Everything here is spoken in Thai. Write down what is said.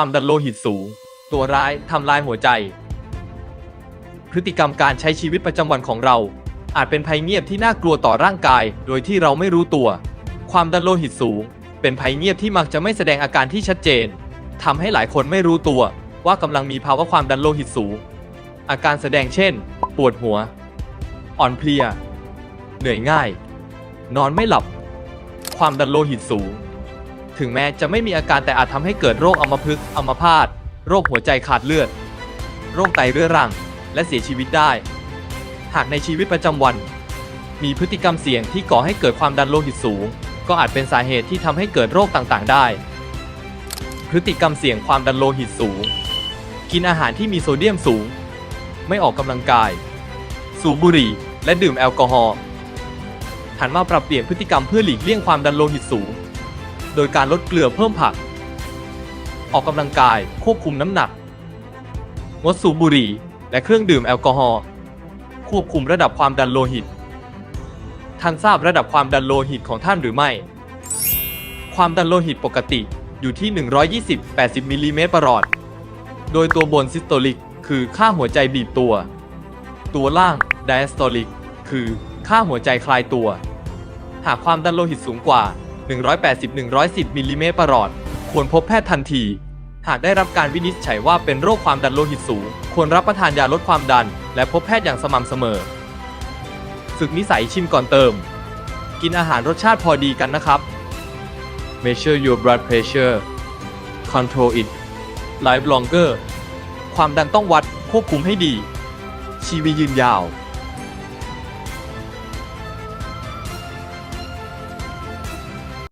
ความดันโลหิตสูง ตัวร้ายทำลายหัวใจ พฤติกรรมการใช้ชีวิตประจำวันของเรา อาจเป็นภัยเงียบที่น่ากลัวต่อร่างกาย โดยที่เราไม่รู้ตัว ความดันโลหิตสูง เป็นภัยเงียบที่มักจะไม่แสดงอาการที่ชัดเจนทำให้หลายคนไม่รู้ตัว ว่ากำลังมีภาวะความดันโลหิตสูง อาการแสดงเช่น ปวดหัว อ่อนเพลีย เหนื่อยง่าย นอนไม่หลับ ความดันโลหิตสูง ถึงแม้จะไม่มีอาการแต่อาจทำให้เกิดโรคอัมพฤกษ์อัมพาตโรคหัวใจขาดเลือด โรคไตเรื้อรัง และเสียชีวิตได้ หากในชีวิตประจำวัน มีพฤติกรรมเสี่ยงที่ก่อให้เกิดความดันโลหิตสูง ก็อาจเป็นสาเหตุที่ทำให้เกิดโรคต่างๆ ได้ พฤติกรรมเสี่ยงความดันโลหิตสูง กินอาหารที่มีโซเดียมสูง ไม่ออกกำลังกาย สูบบุหรี่ และดื่มแอลกอฮอล์หันมาปรับเปลี่ยนพฤติกรรมเพื่อหลีกเลี่ยงความดันโลหิตสูง โดยการลดเกลือเพิ่มผัก ออกกำลังกายควบคุมน้ำหนัก งดสูบบุหรี่ และเครื่องดื่มแอลกอฮอล์ควบคุมระดับความดันโลหิตท่านทราบระดับความดันโลหิตของท่านหรือไม่ ความดันโลหิตปกติอยู่ที่ 120-80 มิลลิเมตรประหลอด โดยตัวบนซิสโตลิก คือค่าหัวใจบีบตัว ตัวล่างไดสโตลิก คือค่าหัวใจคลายตัว หากความดันโลหิตสูงกว่า 180-110มิลลิเมตรประหลอด ควรพบแพทย์ทันที หากได้รับการวินิจฉัยว่าเป็นโรคความดันโลหิตสูง ควรรับประทานยาลดความดัน และพบแพทย์อย่างสม่ำเสมอ ฝึกนิสัยชิมก่อนเติม กินอาหารรสชาติพอดีกันนะครับ Measure your blood pressure Control it Live longer ความดันต้องวัดควบคุมให้ดี ชีวิตยืนยาว